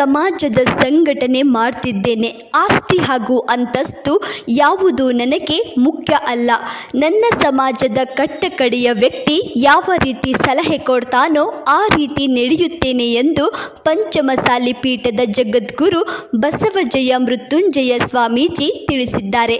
ಸಮಾಜದ ಸಂಘಟನೆ ಮಾಡ್ತಿದ್ದೇನೆ. ಆಸ್ತಿ ಹಾಗೂ ಅಂತಸ್ತು ಯಾವುದು ನನಗೆ ಮುಖ್ಯ ಅಲ್ಲ. ನನ್ನ ಸಮಾಜದ ಕಟ್ಟಕಡೆಯ ವ್ಯಕ್ತಿ ಯಾವ ರೀತಿ ಸಲಹೆ ಕೊಡ್ತಾನೋ ಆ ರೀತಿ ನಡೆಯುತ್ತೇನೆ ಎಂದು ಪಂಚಮಸಾಲಿ ಪೀಠದ ಜಗದ್ಗುರು ಬಸವಜಯ ಮೃತ್ಯುಂಜಯ ಸ್ವಾಮೀಜಿ ತಿಳಿಸಿದ್ದಾರೆ.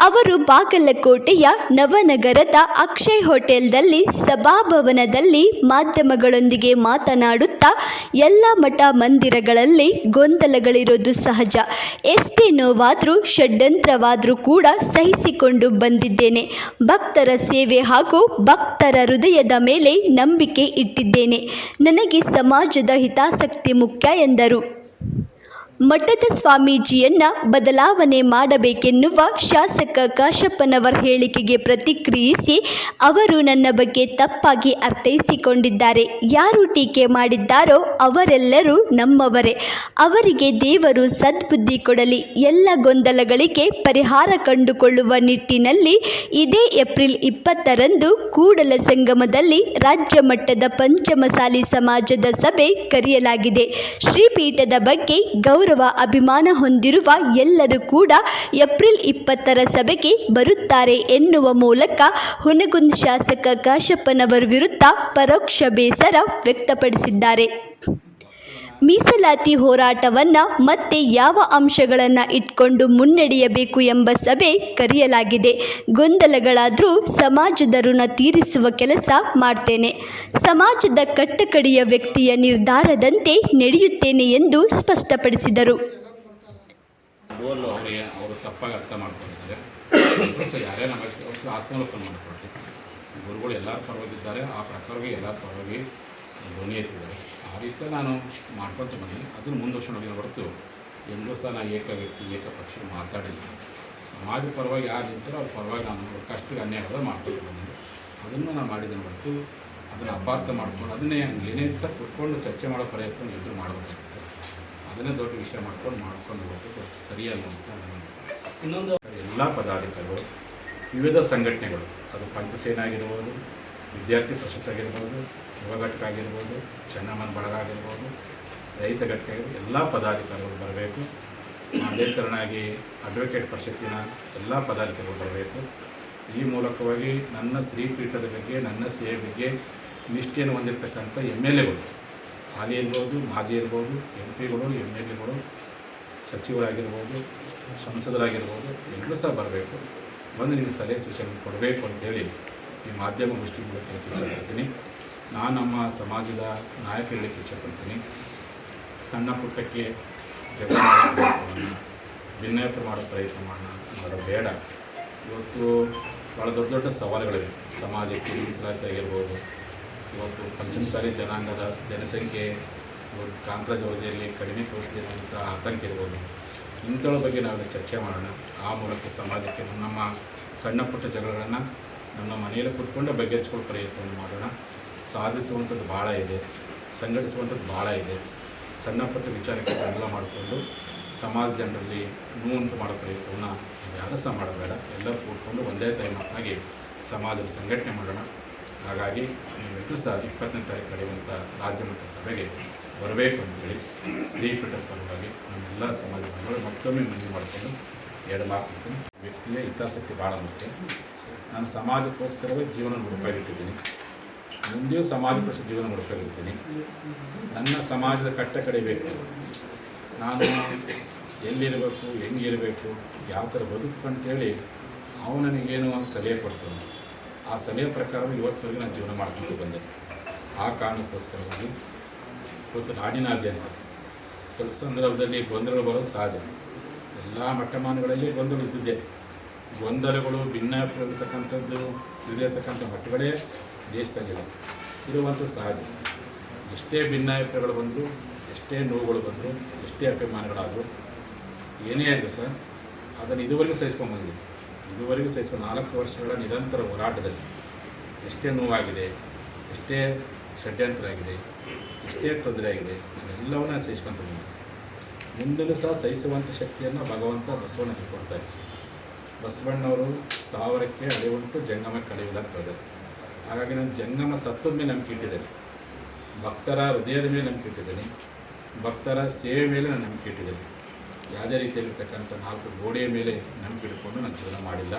ಅವರು ಬಾಗಲಕೋಟೆಯ ನವನಗರದ ಅಕ್ಷಯ್ ಹೋಟೆಲ್ದಲ್ಲಿ ಸಭಾಭವನದಲ್ಲಿ ಮಾಧ್ಯಮಗಳೊಂದಿಗೆ ಮಾತನಾಡುತ್ತಾ, ಎಲ್ಲ ಮಠ ಮಂದಿರಗಳಲ್ಲಿ ಗೊಂದಲಗಳಿರೋದು ಸಹಜ. ಎಷ್ಟೇ ನೋವಾದರೂ, ಷಡ್ಯಂತ್ರವಾದರೂ ಕೂಡ ಸಹಿಸಿಕೊಂಡು ಬಂದಿದ್ದೇನೆ. ಭಕ್ತರ ಸೇವೆ ಹಾಗೂ ಭಕ್ತರ ಹೃದಯದ ಮೇಲೆ ನಂಬಿಕೆ ಇಟ್ಟಿದ್ದೇನೆ. ನನಗೆ ಸಮಾಜದ ಹಿತಾಸಕ್ತಿ ಮುಖ್ಯ ಎಂದರು. ಮಠದ ಸ್ವಾಮೀಜಿಯನ್ನ ಬದಲಾವಣೆ ಮಾಡಬೇಕೆನ್ನುವ ಶಾಸಕ ಕಾಶಪ್ಪನವರ ಹೇಳಿಕೆಗೆ ಪ್ರತಿಕ್ರಿಯಿಸಿ ಅವರು ನನ್ನ ಬಗ್ಗೆ ತಪ್ಪಾಗಿ ಅರ್ಥೈಸಿಕೊಂಡಿದ್ದಾರೆ. ಯಾರು ಟೀಕೆ ಮಾಡಿದ್ದಾರೋ ಅವರೆಲ್ಲರೂ ನಮ್ಮವರೇ. ಅವರಿಗೆ ದೇವರು ಸದ್ಬುದ್ಧಿ ಕೊಡಲಿ. ಎಲ್ಲ ಗೊಂದಲಗಳಿಗೆ ಪರಿಹಾರ ಕಂಡುಕೊಳ್ಳುವ ನಿಟ್ಟಿನಲ್ಲಿ ಇದೇ ಏಪ್ರಿಲ್ ಇಪ್ಪತ್ತರಂದು ಕೂಡಲ ಸಂಗಮದಲ್ಲಿ ರಾಜ್ಯ ಮಟ್ಟದ ಪಂಚಮಸಾಲಿ ಸಮಾಜದ ಸಭೆ ಕರೆಯಲಾಗಿದೆ. ಶ್ರೀಪೀಠದ ಬಗ್ಗೆ ಗೌರವ ಅಭಿಮಾನ ಹೊಂದಿರುವ ಎಲ್ಲರೂ ಕೂಡ ಏಪ್ರಿಲ್ ಇಪ್ಪತ್ತರ ಸಭೆಗೆ ಬರುತ್ತಾರೆ ಎನ್ನುವ ಮೂಲಕ ಹುನಗುಂದ್ ಶಾಸಕ ಕಾಶಪ್ಪನವರ ವಿರುದ್ಧ ಪರೋಕ್ಷ ಬೇಸರ ವ್ಯಕ್ತಪಡಿಸಿದ್ದಾರೆ. ಮೀಸಲಾತಿ ಹೋರಾಟವನ್ನು ಮತ್ತೆ ಯಾವ ಅಂಶಗಳನ್ನು ಇಟ್ಕೊಂಡು ಮುನ್ನಡೆಯಬೇಕು ಎಂಬ ಸಭೆ ಕರೆಯಲಾಗಿದೆ. ಗೊಂದಲಗಳಾದರೂ ಸಮಾಜದ ಋಣ ತೀರಿಸುವ ಕೆಲಸ ಮಾಡ್ತೇನೆ. ಸಮಾಜದ ಕಟ್ಟಕಡೆಯ ವ್ಯಕ್ತಿಯ ನಿರ್ಧಾರದಂತೆ ನಡೆಯುತ್ತೇನೆ ಎಂದು ಸ್ಪಷ್ಟಪಡಿಸಿದರು. ಗುರುಗಳು ಎಲ್ಲರ ಪರವಾಗಿದ್ದಾರೆ. ಆ ಪ್ರಕಾರವಾಗಿ ಎಲ್ಲರ ಪರವಾಗಿ ಧ್ವನಿ ಎತ್ತಿದ್ದಾರೆ. ಆ ರೀತಿ ನಾನು ಮಾಡ್ಕೊಂತ ಬಂದೀನಿ. ಅದನ್ನು ಮುಂದುವರ್ಸ್ಕೊಂಡು ಹೊರತು ಎಂದೂ ಸಹ ನಾನು ಏಕ ವ್ಯಕ್ತಿ ಏಕ ಪಕ್ಷ ಮಾತಾಡಿಲ್ಲ. ಸಮಾಜ ಪರವಾಗಿ ಯಾರು ನಿಂತಾರೋ ಅವ್ರ ಪರವಾಗಿ ನಾನು ಕಷ್ಟಕ್ಕೆ ಅನ್ಯಾಯ ಆಗೋದು ಮಾಡ್ಕೊಂಡು ಬಂದಿನಿ. ಅದನ್ನು ನಾನು ಮಾಡಿದ್ದೇನೆ ಹೊರತು ಅದನ್ನು ಅಪಾರ್ಥ ಮಾಡ್ಕೊಂಡು ಅದನ್ನೇ ಏನೇ ಸಹ ಕುತ್ಕೊಂಡು ಚರ್ಚೆ ಮಾಡೋ ಪ್ರಯತ್ನ ಎಲ್ಲರೂ ಮಾಡಬೇಕಾಗುತ್ತೆ. ಅದನ್ನೇ ದೊಡ್ಡ ವಿಷಯ ಮಾಡ್ಕೊಂಡು ಮಾಡ್ಕೊಂಡು ಹೋಗ್ತದೆ ಅಷ್ಟು ಸರಿಯಲ್ಲ ಅಂತ ಇನ್ನೊಂದು ಎಲ್ಲ ಪದಾಧಿಕಾರಿಗಳು ವಿವಿಧ ಸಂಘಟನೆಗಳು ಅದು ಪಂಚಸೇನೆ ಆಗಿರ್ಬೋದು ವಿದ್ಯಾರ್ಥಿ ಪರಿಷತ್ ಆಗಿರ್ಬೋದು ಯುವ ಆಗಿರ್ಬೋದು ಚೆನ್ನಮ್ಮನ ಬಳಗ ಆಗಿರ್ಬೋದು ರೈತ ಘಟಕ ಎಲ್ಲ ಪದಾಧಿಕಾರಿಗಳು ಬರಬೇಕು. ಅದೇ ಅಡ್ವೊಕೇಟ್ ಪರಿಷತ್ತಿನ ಎಲ್ಲ ಪದಾಧಿಕಾರಿಗಳು ಬರಬೇಕು. ಈ ಮೂಲಕವಾಗಿ ನನ್ನ ಶ್ರೀಪೀಠದ ಬಗ್ಗೆ, ನನ್ನ ಸೇವೆ ಬಗ್ಗೆ ನಿಷ್ಠೆಯನ್ನು ಹೊಂದಿರತಕ್ಕಂಥ ಎಂ ಎಲ್ ಎಗಳು, ಹಾಲಿ ಇರ್ಬೋದು, ಮಾಜಿ ಇರ್ಬೋದು, ಎಂ ಪಿಗಳು ಎಂ ಎಲ್ ಎಗಳು, ಸಚಿವರಾಗಿರ್ಬೋದು, ಸಂಸದರಾಗಿರ್ಬೋದು, ಎಲ್ಲರೂ ಸಹ ಬರಬೇಕು. ಬಂದು ನಿಮಗೆ ಸಲಹೆ ಸೂಚನೆ ಕೊಡಬೇಕು ಅಂತೇಳಿ ಈ ಮಾಧ್ಯಮ ಗೋಷ್ಠಿ ಮೂಲಕ ಕೇಳ್ತೀನಿ ನಾನು ನಮ್ಮ ಸಮಾಜದ ನಾಯಕ ಹೇಳಕ್ಕೆ ಇಷ್ಟಪಡ್ತೀನಿ ಸಣ್ಣ ಪುಟ್ಟಕ್ಕೆ ಜಗಳ ಪ್ರಯತ್ನವನ್ನು ಮಾಡೋ ಪ್ರಯತ್ನ ಮಾಡೋಣ, ಮಾಡೋದು ಬೇಡ. ಇವತ್ತು ಭಾಳ ದೊಡ್ಡ ದೊಡ್ಡ ಸವಾಲುಗಳಿವೆ. ಸಮಾಜಕ್ಕೆ ಮೀಸಲಾತಿ ಆಗಿರ್ಬೋದು, ಇವತ್ತು ಪಂಚಮಸಾಲಿ ಜನಾಂಗದ ಜನಸಂಖ್ಯೆ, ಇವತ್ತು ಕಾಂತರಾಜ ವರದಿಯಲ್ಲಿ ಕಡಿಮೆ ತೋರಿಸಲಿರುವಂಥ ಆತಂಕ ಇರ್ಬೋದು. ಇಂಥವ್ರ ಬಗ್ಗೆ ನಾವು ಚರ್ಚೆ ಮಾಡೋಣ. ಆ ಮೂಲಕ ಸಮಾಜಕ್ಕೆ ನಮ್ಮ ಸಣ್ಣ ಪುಟ್ಟ ಜಗಳಗಳನ್ನು ನಮ್ಮ ಮನೆಯಲ್ಲಿ ಕೂತ್ಕೊಂಡು ಬಗೆಹರಿಸ್ಕೊಳ್ಳೋ ಪ್ರಯತ್ನವನ್ನು ಮಾಡೋಣ. ಸಾಧಿಸುವಂಥದ್ದು ಭಾಳ ಇದೆ, ಸಂಘಟಿಸುವಂಥದ್ದು ಭಾಳ ಇದೆ. ಸಣ್ಣ ಪುಟ್ಟ ವಿಚಾರಕ್ಕೆ ಎಲ್ಲ ಮಾಡಿಕೊಂಡು ಸಮಾಜ ಜನರಲ್ಲಿ ನೋವುಂಟು ಮಾಡೋ ಪ್ರಯತ್ನವನ್ನು ವ್ಯಾಸ ಮಾಡಬೇಡ. ಎಲ್ಲರೂ ಕೂತ್ಕೊಂಡು ಒಂದೇ ಟೈಮಾಗಿ ಸಮಾಜದ ಸಂಘಟನೆ ಮಾಡೋಣ. ಹಾಗಾಗಿ ನೀವೆಲ್ಲರೂ ಸಹ ಇಪ್ಪತ್ತನೇ ತಾರೀಕು ನಡೆಯುವಂಥ ರಾಜ್ಯ ಮಟ್ಟ ಸಭೆಗೆ ಬರಬೇಕು ಅಂತೇಳಿ ಶ್ರೀಪೀಠದ ಪರವಾಗಿ ನಮ್ಮೆಲ್ಲ ಸಮಾಜ ಬಂಧುಗಳು ಮತ್ತೊಮ್ಮೆ ಮನವಿ ಮಾಡಿಕೊಂಡು ಎರಡು ಮಾತು ಹೇಳ್ತೀನಿ. ವ್ಯಕ್ತಿಯ ಹಿತಾಸಕ್ತಿ ಭಾಳ ಮುಖ್ಯ. ನಾನು ಸಮಾಜಕ್ಕೋಸ್ಕರವೇ ಜೀವನ ಮುಡುಪಾಗಿಟ್ಟಿದ್ದೀನಿ ಮುಂದೆಯೂ ಸಮಾಜಕ್ಕೋಸ್ಕರ ಜೀವನ ಮಾಡ್ಕೊಂಡಿರ್ತೀನಿ ನನ್ನ ಸಮಾಜದ ಕಟ್ಟ ಕಡಿಬೇಕು ನಾನು ಎಲ್ಲಿರಬೇಕು, ಹೆಂಗಿರಬೇಕು, ಯಾವ ಥರ ಬದುಕು ಅಂತೇಳಿ ಅವನು ನನಗೇನು ಸಲಹೆ ಕೊಡ್ತಾನೆ. ಆ ಸಲಹೆ ಪ್ರಕಾರ ಇವತ್ತಿನವರೆಗೆ ನಾನು ಜೀವನ ಮಾಡ್ಕೊಂಡು ಬಂದೆ. ಆ ಕಾರಣಕ್ಕೋಸ್ಕರವಾಗಿ ಇವತ್ತು ನಾಡಿನಾದ್ಯಂತ ಕೆಲಸ ಸಂದರ್ಭದಲ್ಲಿ ಗೊಂದಲಗಳು ಬರೋದು ಸಹಜ. ಎಲ್ಲ ಮಟ್ಟಮಾನಗಳಲ್ಲಿ ಗೊಂದಲ ಇದ್ದಿದ್ದೆ. ಗೊಂದಲಗಳು ಭಿನ್ನ ಇರತಕ್ಕಂಥದ್ದು ಇರತಕ್ಕಂಥ ಮಟ್ಟಗಳೇ ದೇಶದಲ್ಲಿದೆ ಇರುವಂಥ ಸಹಜ. ಎಷ್ಟೇ ಭಿನ್ನಾಭಿಪ್ರಾಯಗಳು ಬಂದರೂ, ಎಷ್ಟೇ ನೋವುಗಳು ಬಂದರೂ, ಎಷ್ಟೇ ಅಭಿಮಾನಗಳಾದರೂ, ಏನೇ ಆಗಲಿ ಸರ್ ಅದನ್ನು ಇದುವರೆಗೂ ಸಹಿಸ್ಕೊಂಡು ಬಂದಿದೆ ಇದುವರೆಗೂ ಸಹಿಸ್ಕೊಂಡು ನಾಲ್ಕು ವರ್ಷಗಳ ನಿರಂತರ ಹೋರಾಟದಲ್ಲಿ ಎಷ್ಟೇ ನೋವಾಗಿದೆ, ಎಷ್ಟೇ ಷಡ್ಯಂತರ ಆಗಿದೆ ಎಷ್ಟೇ ತೊಂದರೆ ಆಗಿದೆ ಅದೆಲ್ಲವನ್ನ ಸಹಿಸ್ಕೊಂತ ಬಂದಿದೆ ಮುಂದಲೂ ಸಹ ಸಹಿಸುವಂಥ ಶಕ್ತಿಯನ್ನು ಭಗವಂತ ಬಸವಣ್ಣಗೆ ಕೊಡ್ತಾರೆ ಬಸವಣ್ಣವರು ಸ್ಥಾವರಕ್ಕೆ ಅಳೆಯುಂಟು ಜಂಗಮಕ್ಕೆ ಅಳೆಯುವುದಾಗ್ತದೆ ಹಾಗಾಗಿ ನಾನು ಜಂಗಮ ತತ್ವದ ಮೇಲೆ ನಂಬಿಕೆ ಇಟ್ಟಿದ್ದೇನೆ. ಭಕ್ತರ ಹೃದಯದ ಮೇಲೆ ನಂಬಿಕೆ ಇಟ್ಟಿದ್ದೇನೆ. ಭಕ್ತರ ಸೇವೆ ಮೇಲೆ ನಾನು ನಂಬಿಕೆ ಇಟ್ಟಿದ್ದೇನೆ. ಯಾವುದೇ ರೀತಿಯಲ್ಲಿರ್ತಕ್ಕಂಥ ನಾಲ್ಕು ಗೋಡೆಯ ಮೇಲೆ ನಂಬಿಕೆ ಇಟ್ಕೊಂಡು ನಾನು ಜೀವನ ಮಾಡಿಲ್ಲ.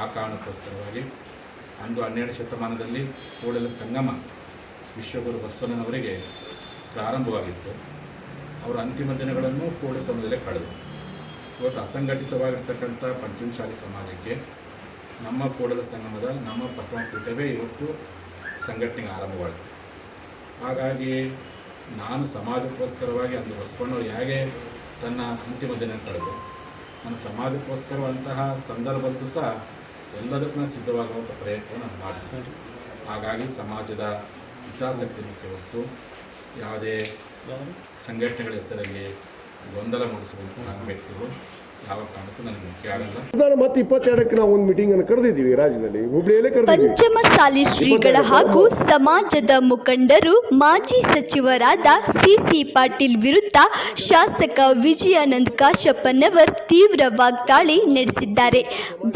ಆ ಕಾರಣಕ್ಕೋಸ್ಕರವಾಗಿ ಅಂದು ಹನ್ನೆರಡು ಶತಮಾನದಲ್ಲಿ ಕೂಡಲ ಸಂಗಮ ವಿಶ್ವಗುರು ಬಸವಣ್ಣನವರಿಗೆ ಪ್ರಾರಂಭವಾಗಿತ್ತು. ಅವರ ಅಂತಿಮ ದಿನಗಳನ್ನು ಕೂಡಲ ಸಮಯದಲ್ಲೇ ಕಳೆದರು ಇವತ್ತು ಅಸಂಘಟಿತವಾಗಿರ್ತಕ್ಕಂಥ ಪಂಚಮಶಾಲಿ ಸಮಾಜಕ್ಕೆ ನಮ್ಮ ಕೂಡಲ ಸಂಗಮದ ನಮ್ಮ ಪ್ರಥಮ ಪೀಠವೇ ಇವತ್ತು ಸಂಘಟನೆ ಆರಂಭವಾಯಿತು ಹಾಗಾಗಿ ನಾನು ಸಮಾಜಕ್ಕೋಸ್ಕರವಾಗಿ ಅಂದು ಬಸವಣ್ಣವರು ಹೇಗೆ ತನ್ನ ಅಂತಿಮ ದಿನ ಕಳೆದು ನನ್ನ ಸಮಾಜಕ್ಕೋಸ್ಕರವಂತಹ ಸಂದರ್ಭದಲ್ಲೂ ಸಹ ಎಲ್ಲದಕ್ಕೂ ಸಿದ್ಧವಾಗುವಂಥ ಪ್ರಯತ್ನ ನಾನು ಮಾಡ್ತೀನಿ ಹಾಗಾಗಿ ಸಮಾಜದ ಹಿತಾಸಕ್ತಿ ಮುಖ್ಯ ಹೊತ್ತು ಯಾವುದೇ ಸಂಘಟನೆಗಳ ಹೆಸರಲ್ಲಿ ಗೊಂದಲ ಮೂಡಿಸುವಂತಹ ವ್ಯಕ್ತಿಗಳು ಮತ್ತೆ ಇಪ್ಪತ್ತೆರಡಕ್ಕೆ ನಾವು ಒಂದು ಮೀಟಿಂಗ್ ಅನ್ನು ಕರೆದಿದ್ದೀವಿ ರಾಜ್ಯದಲ್ಲಿ. ಹುಬ್ಳಿಯಲ್ಲೇ ಕರೆದಿದ್ದೀವಿ. ಪಂಚಮಸಾಲಿ ಶ್ರೀಗಳ ಹಾಗೂ ಸಮಾಜದ ಮುಖಂಡರು ಮಾಜಿ ಸಚಿವರಾದ ಸಿಸಿ ಪಾಟೀಲ್ ವಿರುದ್ಧ ಶಾಸಕ ವಿಜಯಾನಂದ್ ಕಾಶಪ್ಪನವರ್ ತೀವ್ರ ವಾಗ್ದಾಳಿ ನಡೆಸಿದ್ದಾರೆ.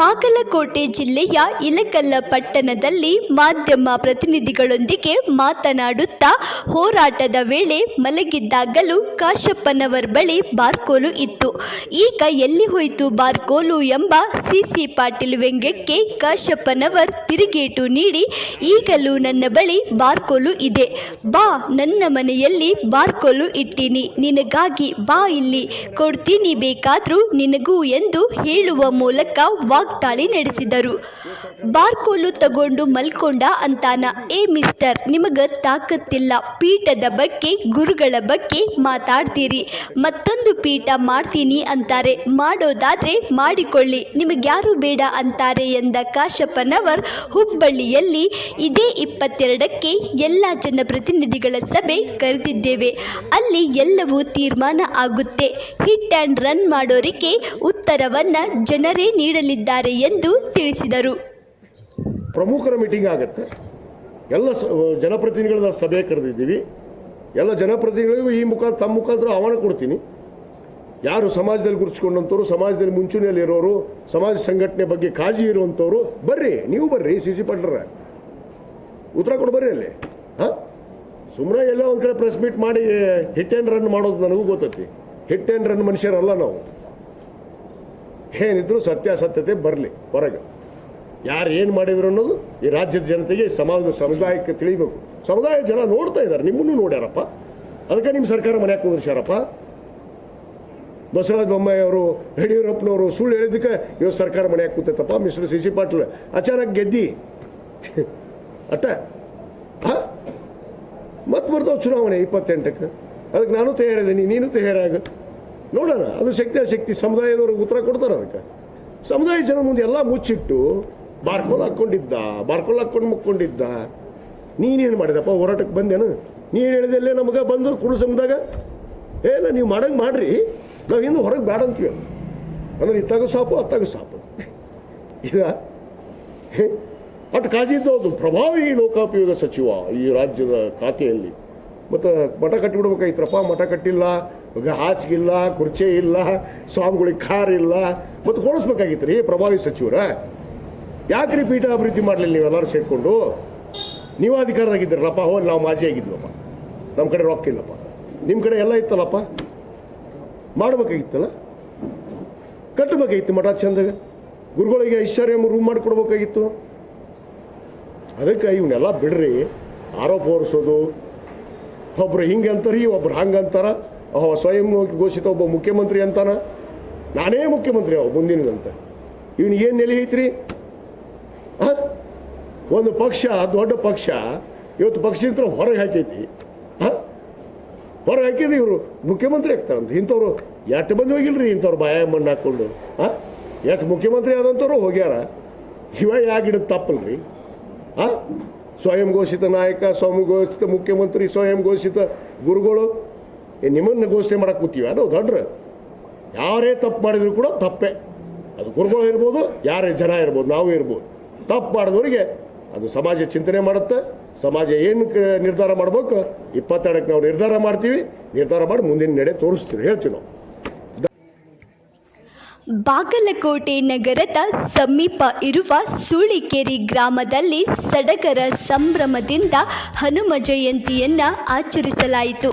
ಬಾಗಲಕೋಟೆ ಜಿಲ್ಲೆಯ ಇಲಕಲ್ಲ ಪಟ್ಟಣದಲ್ಲಿ ಮಾಧ್ಯಮ ಪ್ರತಿನಿಧಿಗಳೊಂದಿಗೆ ಮಾತನಾಡುತ್ತಾ ಹೋರಾಟದ ವೇಳೆ ಮಲಗಿದ್ದಾಗಲೂ ಕಾಶಪ್ಪನವರ್ ಬಳಿ ಬಾರ್ಕೋಲು ಇತ್ತು. ಈಗ ಎಲ್ಲಿ ಹೋಯಿತು ಬಾರ್ಕೋಲು ಎಂಬ ಸಿಸಿ ಪಾಟೀಲ್ ವ್ಯಂಗ್ಯಕ್ಕೆ ಕಾಶಪ್ಪನವರ್ ತಿರುಗೇಟು ನೀಡಿ, ಈಗಲೂ ನನ್ನ ಬಳಿ ಬಾರ್ಕೋಲು ಇದೆ. ಬಾ, ನನ್ನ ಮನೆಯಲ್ಲಿ ಬಾರ್ಕೋಲು ಇಟ್ಟೀನಿ. ನಿನಗಾಗಿ ಬಾ ಇಲ್ಲಿ. ಕೊಡ್ತೀನಿ ಬೇಕಾದರೂ ನಿನಗೂ ಎಂದು ಹೇಳುವ ಮೂಲಕ ವಾಗ್ದಾಳಿ ನಡೆಸಿದರು. ಬಾರ್ಕೋಲು ತಗೊಂಡು ಮಲ್ಕೊಂಡ ಅಂತಾನ, ಏ ಮಿಸ್ಟರ್, ನಿಮಗ ತಾಕತ್ತಿಲ್ಲ. ಪೀಠದ ಬಗ್ಗೆ, ಗುರುಗಳ ಬಗ್ಗೆ ಮಾತಾಡ್ತೀರಿ. ಮತ್ತೊಂದು ಪೀಠ ಮಾಡ್ತೀನಿ ಅಂತಾರೆ. ಮಾಡೋದಾದ್ರೆ ಮಾಡಿಕೊಳ್ಳಿ. ನಿಮಗ್ಯಾರು ಬೇಡ ಅಂತಾರೆ ಎಂದ ಕಾಶಪ್ಪನವರ್ ಹುಬ್ಬಳ್ಳಿಯಲ್ಲಿ ಇದೇ ಇಪ್ಪತ್ತೆರಡಕ್ಕೆ ಎಲ್ಲ ಜನಪ್ರತಿನಿಧಿಗಳ ಸಭೆ ಕರೆದಿದ್ದೇವೆ. ಅಲ್ಲಿ ಎಲ್ಲವೂ ತೀರ್ಮಾನ ಆಗುತ್ತೆ. ಹಿಟ್ ಆ್ಯಂಡ್ ರನ್ ಮಾಡೋರಿಗೆ ಉತ್ತರವನ್ನು ಜನರೇ ನೀಡಲಿದ್ದಾರೆ ಎಂದು ತಿಳಿಸಿದರು. ಪ್ರಮುಖರ ಮೀಟಿಂಗ್ ಆಗುತ್ತೆ. ಎಲ್ಲ ಸ ಸಭೆ ಕರೆದಿದ್ದೀವಿ. ಎಲ್ಲ ಜನಪ್ರತಿನಿಧಿಗಳಿಗೂ ಈ ಮುಖ, ತಮ್ಮ ಮುಖಾಂತರ ಆಹ್ವಾನ ಕೊಡ್ತೀನಿ. ಯಾರು ಸಮಾಜದಲ್ಲಿ ಗುರುತಿಸ್ಕೊಂಡಂಥವ್ರು, ಸಮಾಜದಲ್ಲಿ ಮುಂಚೂಣಿಯಲ್ಲಿ ಇರೋರು, ಸಮಾಜ ಸಂಘಟನೆ ಬಗ್ಗೆ ಕಾಳಜಿ ಇರುವಂಥವ್ರು, ಬರ್ರಿ, ನೀವು ಬರ್ರಿ, ಸಿ ಸಿ ಪಟ್ರ ಉತ್ತರ ಕೊಡು, ಬರ್ರಿ ಅಲ್ಲಿ. ಹಾಂ? ಸುಮ್ಮನೆ ಎಲ್ಲ ಒಂದು ಕಡೆ ಪ್ರೆಸ್ ಮೀಟ್ ಮಾಡಿ ಹಿಟ್ ಆ್ಯಂಡ್ ರನ್ ಮಾಡೋದು ನನಗೂ ಗೊತ್ತೈತಿ. ಹಿಟ್ ಆ್ಯಂಡ್ ರನ್ ಮನುಷ್ಯರಲ್ಲ ನಾವು. ಏನಿದ್ರು ಸತ್ಯಾಸತ್ಯತೆ ಬರಲಿ, ಹೊರಗೆ. ಯಾರು ಏನು ಮಾಡಿದ್ರು ಅನ್ನೋದು ಈ ರಾಜ್ಯದ ಜನತೆಗೆ ಸಮಾಜದ ಸಮುದಾಯಕ್ಕೆ ತಿಳಿಬೇಕು. ಸಮುದಾಯ ಜನ ನೋಡ್ತಾ ಇದ್ದಾರೆ, ನಿಮ್ಮನ್ನು ನೋಡ್ಯಾರಪ್ಪ. ಅದಕ್ಕೆ ನಿಮ್ಮ ಸರ್ಕಾರ ಮನ್ಯಾಗ ಕುಂದಿರ್ಸ್ಯಾರಪ್ಪ ಬಸವರಾಜ ಬೊಮ್ಮಾಯಿ ಅವರು, ಯಡಿಯೂರಪ್ಪನವರು ಸುಳ್ಳು ಹೇಳಿದ್ದಕ್ಕೆ ಇವತ್ತು ಸರ್ಕಾರ ಮನ್ಯಾಗ ಕೂತೈತಪ್ಪ ಮಿಸ್ಟರ್ ಸಿ ಸಿ ಪಾಟೀಲ್ ಅಚಾನಕ್ ಗೆದ್ದಿ. ಅಟ್ಟ. ಹಾ? ಮತ್ತೆ ಬರ್ತಾವೆ ಚುನಾವಣೆ ಇಪ್ಪತ್ತೆಂಟಕ್ಕೆ. ಅದಕ್ಕೆ ನಾನು ತಯಾರಿದ್ದೀನಿ, ನೀನು ತಯಾರಾಗ. ನೋಡೋಣ, ಅದು ಶಕ್ತಿ ಶಕ್ತಿ ಸಮುದಾಯದವ್ರಿಗೆ ಉತ್ತರ ಕೊಡ್ತಾರೆ ಅದಕ್ಕೆ. ಸಮುದಾಯ ಜನ ಮುಂದೆ ಎಲ್ಲ ಮುಚ್ಚಿಟ್ಟು ಬಾರ್ಕೋಲ್ ಹಾಕ್ಕೊಂಡಿದ್ದ ಬಾರ್ಕೋಲ್ ಹಾಕ್ಕೊಂಡು ಮುಕ್ಕೊಂಡಿದ್ದ ನೀನೇನು ಮಾಡಿದಪ್ಪ ಹೋರಾಟಕ್ಕೆ ಬಂದೇನು? ನೀನು ಹೇಳಿದೆ ಅಲ್ಲೇ ನಮಗೆ ಬಂದು ಕುಳು ಸಮದಾಗ ಏ, ಇಲ್ಲ, ನೀವು ಮಾಡಂಗೆ ಮಾಡ್ರಿ. ನಾವು ಇನ್ನು ಹೊರಗೆ ಬೇಡ ಅಂತೀವಿ ಅಂತ. ಅಂದ್ರೆ ಇತ್ತಾಗ ಸಾಪು ಅತ್ತಾಗ ಸಾಪು. ಇದ? ಅಟ್ ಕಾಜಿ ಅದು ಪ್ರಭಾವಿ ಲೋಕೋಪಯೋಗ ಸಚಿವ ಈ ರಾಜ್ಯದ ಖಾತೆಯಲ್ಲಿ. ಮತ್ತು ಮಠ ಕಟ್ಟಿಬಿಡ್ಬೇಕಾಯ್ತರಪ್ಪ ಮಠ ಕಟ್ಟಿಲ್ಲ ಹಾಸಿಗೆ ಇಲ್ಲ ಕುರ್ಚೆ ಇಲ್ಲ, ಸ್ವಾಮಿಗಳಿಗೆ ಕಾರ್ ಇಲ್ಲ. ಮತ್ತು ಕೊಡಿಸ್ಬೇಕಾಗಿತ್ತು ರೀ ಪ್ರಭಾವಿ ಸಚಿವರ? ಯಾಕ್ರಿ ಪೀಠ ಅಭಿವೃದ್ಧಿ ಮಾಡಲಿಲ್ಲ ನೀವೆಲ್ಲರೂ ಸೇರಿಕೊಂಡು? ನೀವು ಅಧಿಕಾರದಾಗಿದ್ದೀರಲ್ಲಪ್ಪ, ಹೋ, ನಾವು ಮಾಜಿ ಆಗಿದ್ವಪ್ಪ. ನಮ್ಮ ಕಡೆ ರೊಕ್ಕ ಇಲ್ಲಪ್ಪ. ನಿಮ್ಮ ಕಡೆ ಎಲ್ಲ ಇತ್ತಲ್ಲಪ್ಪ? ಮಾಡಬೇಕಾಗಿತ್ತಲ್ಲ? ಕಟ್ಟಬೇಕಾಗಿತ್ತು ಮಠ ಚಂದಾಗ? ಗುರುಗಳಿಗೆ ಐಶ್ವರ್ಯ ರೂಮ್ ಮಾಡಿಕೊಡ್ಬೇಕಾಗಿತ್ತು? ಅದಕ್ಕೆ ಇವನ್ನೆಲ್ಲ ಬಿಡ್ರಿ, ಆರೋಪ ಹೊರಿಸೋದು. ಒಬ್ಬರು ಹಿಂಗೆ ಅಂತಾರಿ, ಒಬ್ರು ಹಂಗೆ ಅಂತಾರ. ಸ್ವಯಂ ಘೋಷಿತ ಒಬ್ಬ ಮುಖ್ಯಮಂತ್ರಿ ಅಂತಾನ. ನಾನೇ ಮುಖ್ಯಮಂತ್ರಿ ಅವ ಮುಂದಿನದಂತ. ಇವನು ಏನು ನೆಲೆ ಐತ್ರಿ? ಒಂದು ಪಕ್ಷ, ದೊಡ್ಡ ಪಕ್ಷ, ಇವತ್ತು ಪಕ್ಷೇತರ ಹೊರಗೆ ಹಾಕೈತಿ. ಹೊರಗೆ ಹಾಕಿದ್ರೆ ಇವರು ಮುಖ್ಯಮಂತ್ರಿ ಆಗ್ತಾರಂತ. ಇಂಥವ್ರು ಎಷ್ಟು ಮಂದಿ ಹೋಗಿಲ್ರಿ ಇಂಥವ್ರು ಬಾಯ ಮಣ್ಣು ಹಾಕ್ಕೊಂಡು? ಹಾಂ? ಎಷ್ಟು ಮುಖ್ಯಮಂತ್ರಿ ಆದಂಥವ್ರು ಹೋಗ್ಯಾರ. ಇವ ಯಾಕಿಡೋದು ತಪ್ಪಲ್ರಿ? ಹಾಂ? ಸ್ವಯಂ ಘೋಷಿತ ನಾಯಕ, ಸ್ವಯಂ ಘೋಷಿತ ಮುಖ್ಯಮಂತ್ರಿ, ಸ್ವಯಂ ಘೋಷಿತ ಗುರುಗಳು. ನಿಮ್ಮನ್ನು ಘೋಷಣೆ ಮಾಡಕ್ಕೆ ಕೂತೀವಿ? ಅದು ದೊಡ್ಡ್ರ ಯಾರೇ ತಪ್ಪು ಮಾಡಿದ್ರು ಕೂಡ ತಪ್ಪೇ. ಅದು ಗುರುಗಳು ಇರ್ಬೋದು, ಯಾರೇ ಜನ ಇರ್ಬೋದು, ನಾವು ಇರ್ಬೋದು. ತಪ್ಪು ಮಾಡಿದವರಿಗೆ ಅದು ಸಮಾಜ ಚಿಂತನೆ ಮಾಡುತ್ತೆ. ಸಮಾಜ ಏನು ನಿರ್ಧಾರ ಮಾಡಬೇಕು? ಇಪ್ಪತ್ತೆರಡಕ್ಕೆ ನಾವು ನಿರ್ಧಾರ ಮಾಡ್ತೀವಿ. ನಿರ್ಧಾರ ಮಾಡಿ ಮುಂದಿನ ನಡೆ ತೋರಿಸ್ತೀವಿ. ಹೇಳ್ತೀವಿ ನಾವು. ಬಾಗಲಕೋಟೆ ನಗರದ ಸಮೀಪ ಇರುವ ಸೂಳಿಕೇರಿ ಗ್ರಾಮದಲ್ಲಿ ಸಡಗರ ಸಂಭ್ರಮದಿಂದ ಹನುಮ ಜಯಂತಿಯನ್ನು ಆಚರಿಸಲಾಯಿತು.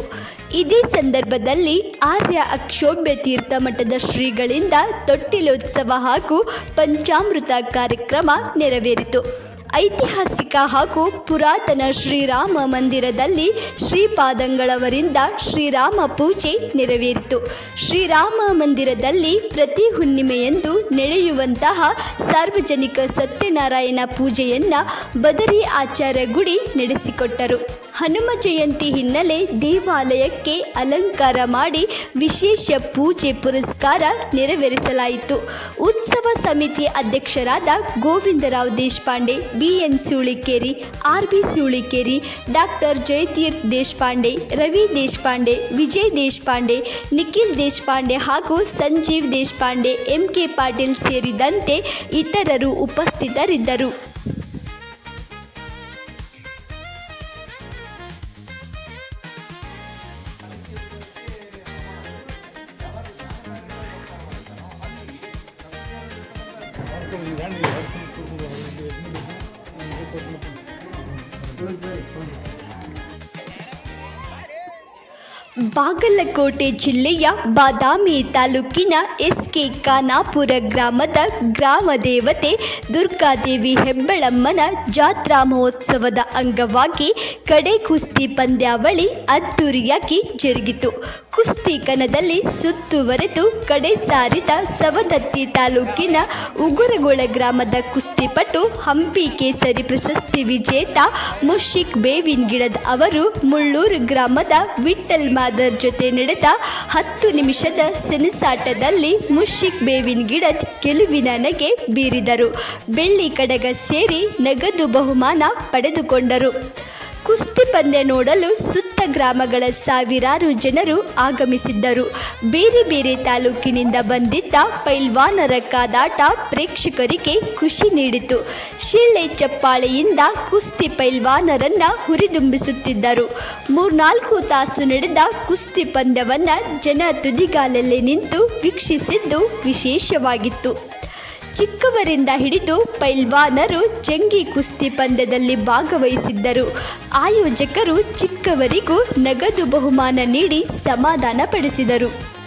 ಇದೇ ಸಂದರ್ಭದಲ್ಲಿ ಆರ್ಯ ಅಕ್ಷೋಭ್ಯ ತೀರ್ಥ ಮಠದ ಶ್ರೀಗಳಿಂದ ತೊಟ್ಟಿಲೋತ್ಸವ ಹಾಗೂ ಪಂಚಾಮೃತ ಕಾರ್ಯಕ್ರಮ ನೆರವೇರಿತು. ಐತಿಹಾಸಿಕ ಹಾಗೂ ಪುರಾತನ ಶ್ರೀರಾಮ ಮಂದಿರದಲ್ಲಿ ಶ್ರೀಪಾದಂಗಳವರಿಂದ ಶ್ರೀರಾಮ ಪೂಜೆ ನೆರವೇರಿತು. ಶ್ರೀರಾಮ ಮಂದಿರದಲ್ಲಿ ಪ್ರತಿ ಹುಣ್ಣಿಮೆಯಂದು ನಡೆಯುವಂತಹ ಸಾರ್ವಜನಿಕ ಸತ್ಯನಾರಾಯಣ ಪೂಜೆಯನ್ನು ಬದರಿ ಆಚಾರ್ಯ ಗುಡಿ ನಡೆಸಿಕೊಟ್ಟರು. ಹನುಮ ಜಯಂತಿ ಹಿನ್ನೆಲೆ ದೇವಾಲಯಕ್ಕೆ ಅಲಂಕಾರ ಮಾಡಿ ವಿಶೇಷ ಪೂಜೆ ಪುರಸ್ಕಾರ ನೆರವೇರಿಸಲಾಯಿತು. ಉತ್ಸವ ಸಮಿತಿ ಅಧ್ಯಕ್ಷರಾದ Govindrao Deshpande, B N Sulikeri, R B Sulikeri, doctor Jayatirtha Deshpande, Ravi Deshpande, Vijay Deshpande, Nikhil Deshpande ಹಾಗೂ ಸಂಜೀವ್ ದೇಶಪಾಂಡೆ, ಎಂಕೆ ಪಾಟೀಲ್ ಸೇರಿದಂತೆ ಇತರರು ಉಪಸ್ಥಿತರಿದ್ದರು. ಬಾಗಲಕೋಟೆ ಜಿಲ್ಲೆಯ ಬಾದಾಮಿ ತಾಲೂಕಿನ ಎಸ್ ಕೆ ಖಾನಾಪುರ ಗ್ರಾಮದ ಗ್ರಾಮ ದೇವತೆ ದುರ್ಗಾದೇವಿ ಹೆಬ್ಬಳಮ್ಮನ ಜಾತ್ರಾ ಮಹೋತ್ಸವದ ಅಂಗವಾಗಿ ಕಡೆ ಕುಸ್ತಿ ಪಂದ್ಯಾವಳಿ ಅದ್ದೂರಿಯಾಗಿ ಜರುಗಿತು. ಕುಸ್ತಿ ಕಣದಲ್ಲಿ ಸುತ್ತುವರೆದು ಕಡೆ ಸಾರಿದ ಸವದತ್ತಿ ತಾಲೂಕಿನ ಉಗುರಗೋಳ ಗ್ರಾಮದ ಕುಸ್ತಿಪಟು ಹಂಪಿ ಕೇಸರಿ ಪ್ರಶಸ್ತಿ ವಿಜೇತ ಮುಷಿಕ್ ಬೇವಿನ್ ಗಿಡದ್ ಅವರು ಮುಳ್ಳೂರು ಗ್ರಾಮದ ವಿಠಲ್ ಮಾದರ್ ಜೊತೆ ನಡೆದ ಹತ್ತು ನಿಮಿಷದ ಸೆಣಸಾಟದಲ್ಲಿ ಮುಷಿಕ್ ಬೇವಿನ್ ಗಿಡದ್ ಗೆಲುವಿನ ನಗೆ ಬೀರಿದರು. ಬೆಳ್ಳಿ ಕಡಗ ಸೇರಿ ನಗದು ಬಹುಮಾನ ಪಡೆದುಕೊಂಡರು. ಕುಸ್ತಿ ಪಂದ್ಯ ನೋಡಲು ಸುತ್ತ ಗ್ರಾಮಗಳ ಸಾವಿರಾರು ಜನರು ಆಗಮಿಸಿದ್ದರು. ಬೇರೆ ಬೇರೆ ತಾಲೂಕಿನಿಂದ ಬಂದಿದ್ದ ಪೈಲ್ವಾನರ ಕಾದಾಟ ಪ್ರೇಕ್ಷಕರಿಗೆ ಖುಷಿ ನೀಡಿತು. ಶಿಳ್ಳೆ ಚಪ್ಪಾಳೆಯಿಂದ ಕುಸ್ತಿ ಪೈಲ್ವಾನರನ್ನ ಹುರಿದುಂಬಿಸುತ್ತಿದ್ದರು. ಮೂರ್ನಾಲ್ಕು ತಾಸು ನಡೆದ ಕುಸ್ತಿ ಪಂದ್ಯವನ್ನ ಜನ ತುದಿಗಾಲಲ್ಲಿ ನಿಂತು ವೀಕ್ಷಿಸಿದ್ದು ವಿಶೇಷವಾಗಿತ್ತು. ಚಿಕ್ಕವರಿಂದ ಹಿಡಿದು ಪೈಲ್ವಾನರು ಜಂಗಿ ಕುಸ್ತಿ ಪಂದ್ಯದಲ್ಲಿ ಭಾಗವಹಿಸಿದ್ದರು. ಆಯೋಜಕರು ಚಿಕ್ಕವರಿಗೂ ನಗದು ಬಹುಮಾನ ನೀಡಿ ಸಮಾಧಾನಪಡಿಸಿದರು.